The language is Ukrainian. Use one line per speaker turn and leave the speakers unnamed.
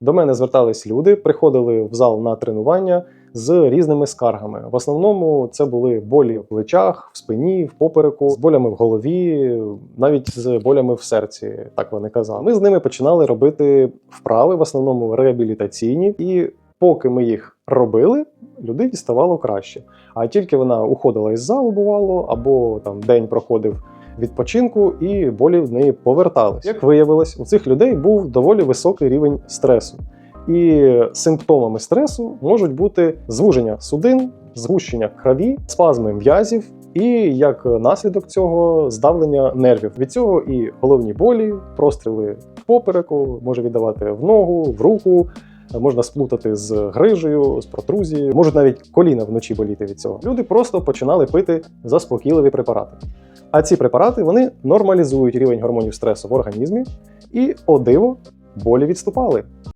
До мене звертались люди, приходили в зал на тренування з різними скаргами. В основному це були болі в плечах, в спині, в попереку, з болями в голові, навіть з болями в серці. Так вони казали. Ми з ними починали робити вправи, в основному реабілітаційні, і поки ми їх робили, людині ставало краще. А тільки вона уходила із залу, бувало, або там день проходив відпочинку, і болі в неї повертались. Як виявилось, у цих людей був доволі високий рівень стресу. І симптомами стресу можуть бути звуження судин, згущення крові, спазми м'язів. І як наслідок цього здавлення нервів. Від цього і головні болі, простріли попереку, може віддавати в ногу, в руку, можна сплутати з грижею, з протрузією, можуть навіть коліна вночі боліти від цього. Люди просто починали пити заспокійливі препарати. А ці препарати вони нормалізують рівень гормонів стресу в організмі, і о диво, болі відступали.